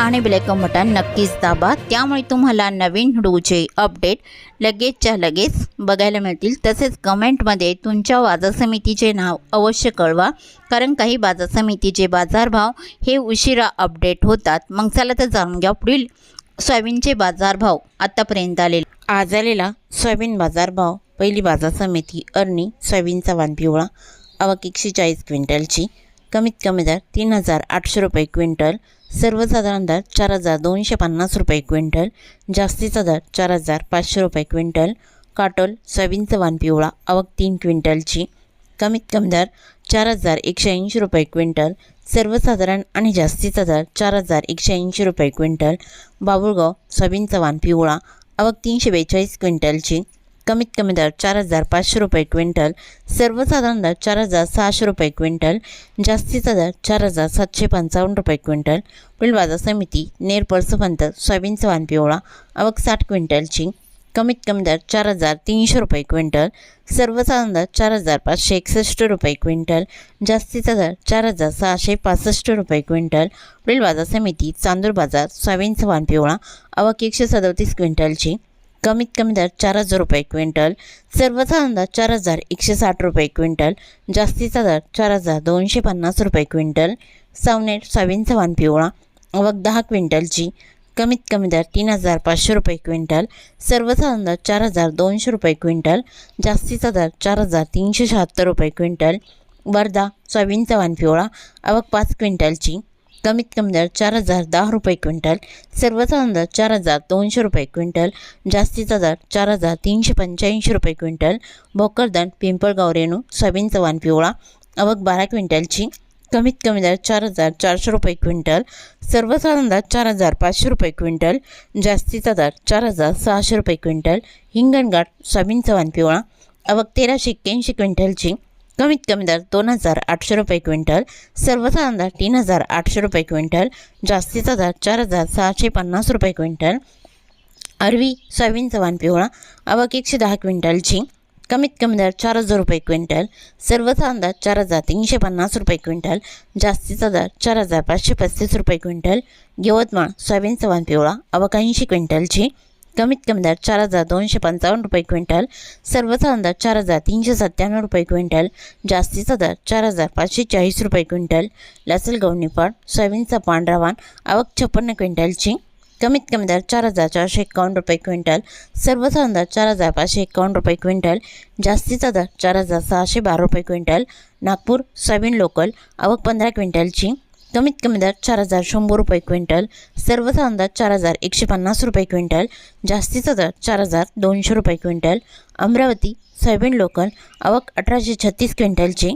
आणि bell icon button नक्कीच दाबा. त्यामुळे तुम्हाला नवीन व्हिडिओचे अपडेट लगेचच्या लगेच बघायला मिळतील. तसेच कमेंटमध्ये तुमच्या बाजार समितीचे नाव अवश्य कळवा कारण काही बाजार समितीचे बाजारभाव हे उशिरा अपडेट होतात. मग चला तर जाणून घ्या पुढील सोयाबीनचे बाजारभाव आत्तापर्यंत आलेले. आज आलेला सोयाबीन बाजारभाव पहिली बाजार समिती अर्नी सोयाबीनचा वाण पिवळा आवक एकशे चाळीस क्विंटलची. कमीत कमी दर तीन हजार आठशे रुपये क्विंटल सर्वसाधारण दर चार हजार दोनशे पन्नास रुपये क्विंटल जास्तीचा दर चार हजार पाचशे रुपये क्विंटल काटोल सोयाबीनचं वाण पिवळा आवक तीन क्विंटलची. कमीत कमी दर चार हजार एकशे ऐंशी रुपये क्विंटल सर्वसाधारण आणि जास्तीचा दर चार हजार एकशे ऐंशी रुपये क्विंटल बाबुळगाव सोयाबीनचा वाण पिवळा आवक तीनशे बेचाळीस क्विंटलची. कमीत कमी दर चार हजार पाचशे रुपये क्विंटल सर्वसाधारण दर चार हजार सहाशे रुपये क्विंटल जास्तीचा दर चार हजार सातशे पंचावन्न रुपये क्विंटल पुढील बाजार समिती नेर पळसफंत सोयाबीन वाण पिवळा आवक साठ क्विंटलची कमीत कमी दर चार हजार तीनशे रुपये क्विंटल सर्वसाधारण दर चार हजार पाचशे एकसष्ट रुपये क्विंटल जास्तीचा दर चार हजार सहाशे पासष्ट रुपये क्विंटल पुढील बाजार समिती चांदूर बाजार सोयाबीन चव्हाण पिवळा आवक एकशे सदोतीस क्विंटलची कमीत कमी दर चार हजार रुपये क्विंटल. सर्वसाधारण दर चार हजार एकशे साठ रुपये क्विंटल. जास्तीचा दर चार हजार दोनशे पन्नास रुपये क्विंटल. सावनेट सोयाबीनचा वाण पिवळा. आवक दहा क्विंटलची. कमीत कमी दर तीन हजार पाचशे रुपये क्विंटल. सर्वसाधारण दर चार हजार दोनशे रुपये क्विंटल. जास्तीचा दर चार हजार तीनशे शहात्तर रुपये क्विंटल. वर्धा सोयाबीनचा वाण पिवळा. आवक पाच क्विंटलची. कमीत कमी दर चार हजार दहा रुपये क्विंटल सर्वसाधारण दर चार हजार दोनशे रुपये क्विंटल जास्तीचा दर चार हजार तीनशे पंच्याऐंशी रुपये क्विंटल भोकरदन पिंपळगाव रेणू सोयाबीनचा वाण पिवळा अवघ बारा क्विंटलची कमीत कमी दर चार हजार चारशे रुपये क्विंटल सर्वसाधारण दर चार हजार पाचशे रुपये क्विंटल जास्तीचा दर चार हजार सहाशे रुपये क्विंटल हिंगणघाट सोयाबीनचा वाण पिवळा अवघ तेराशे एक्क्याऐंशी क्विंटलची कमीत कमी दर दोन हजार आठशे रुपये क्विंटल सर्वसाधारण दर तीन हजार आठशे रुपये क्विंटल जास्तीचा दर चार हजार सहाशे पन्नास रुपये क्विंटल अरवी सोयाबीनचा वाण पिवळा आवक एकशे दहा क्विंटलची कमीत कमी दर चार हजार रुपये क्विंटल सर्वसाधारण दर चार हजार तीनशे पन्नास रुपये क्विंटल जास्तीचा दर चार हजार पाचशे पस्तीस रुपये क्विंटल यवतमाळ सोयाबीनचा वाण पिवळा आवक ऐंशी क्विंटलची कमीत कमी दर चार हजार दोनशे पंचावन्न रुपये क्विंटल सर्वसाधारण दर चार हजार तीनशे सत्त्याण्णव रुपये क्विंटल जास्तीचा दर चार हजार पाचशे चाळीस रुपये क्विंटल लासलगाव निपाड सोयाबीनचा पांढरा वाण आवक छप्पन्न क्विंटलची कमीत कमी दर चार हजार चारशे एकावन्न रुपये क्विंटल सर्वसाधारण दर चार हजार पाचशे एकावन्न रुपये क्विंटल जास्तीचा दर चार हजार सहाशे बारा रुपये क्विंटल नागपूर सोयाबीन लोकल आवक पंधरा क्विंटलची कमीत कमी दर चार हजार शंभर रुपये क्विंटल सर्वसाधारण दर चार हजार एकशे पन्नास रुपये क्विंटल जास्तीचा दर चार हजार दोनशे रुपये क्विंटल अमरावती सोयाबीन लोकल आवक अठराशे छत्तीस क्विंटलची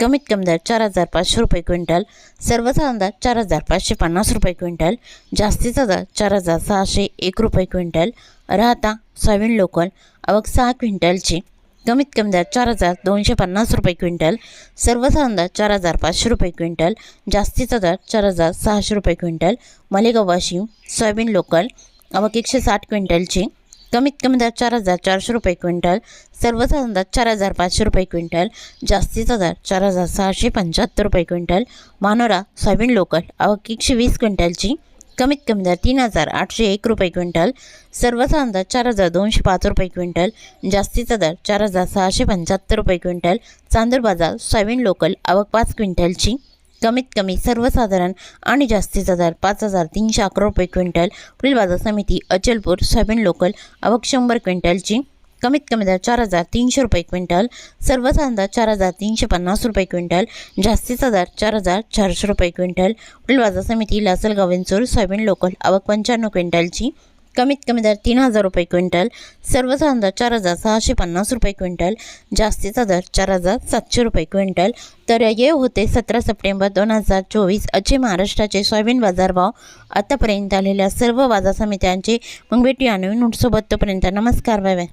कमीत कमी दर चार हजार पाचशे रुपये क्विंटल सर्वसाधारण दर चार हजार पाचशे पन्नास रुपये क्विंटल जास्तीचा दर चार हजार सहाशे एक रुपये क्विंटल राहता सोयाबीन लोकल आवक सहा क्विंटलची कमीत कमी दर चार हजार दोनशे पन्नास रुपये क्विंटल सर्वसाधारण दर चार हजार पाचशे रुपये क्विंटल जास्तीचा दर चार हजार सहाशे रुपये quintal Malegaon Washim soybean local अवक एकशे साठ क्विंटलची. कमीत कमी दर चार हजार चारशे रुपये क्विंटल सर्वसाधारण दर चार हजार पाचशे रुपये क्विंटल जास्तीचा दर चार हजार सहाशे पंच्याहत्तर रुपये क्विंटल मानोरा सोयाबीन लोकल अवक एकशे वीस क्विंटलची. कमीत कमी दर तीन हजार आठशे एक रुपये क्विंटल सर्वसाधारण दर चार हजार दोनशे पाच रुपये क्विंटल जास्तीचा दर चार हजार सहाशे पंच्याहत्तर रुपये क्विंटल चांदूर बाजार सोयाबीन लोकल आवक पाच क्विंटलची. कमीत कमी सर्वसाधारण आणि जास्तीचा दर पाच हजार तीनशे अकरा रुपये क्विंटल पुढील बाजार समिती अचलपूर सोयाबीन लोकल आवक शंभर क्विंटलची. कमीत कमी दर चार हजार तीनशे रुपये क्विंटल सर्वसाधारण दर चार हजार तीनशे पन्नास रुपये क्विंटल जास्तीचा दर चार हजार चारशे रुपये क्विंटल. पुढील बाजार समिती लासलगाव विंचूर सोयाबीन लोकल आवक पंच्याण्णव क्विंटलची. कमीत कमी दर तीन हजार रुपये क्विंटल सर्वसाधारण दर चार हजार सहाशे पन्नास रुपये क्विंटल जास्तीचा दर चार हजार सातशे रुपये क्विंटल. तर हे होते सतरा सप्टेंबर दोन हजार चोवीस असे महाराष्ट्राचे सोयाबीन बाजारभाव. आतापर्यंत आलेल्या सर्व बाजार समित्यांचे मग भेटूया नवीन नोटसोबत तोपर्यंत नमस्कार बाय बाय.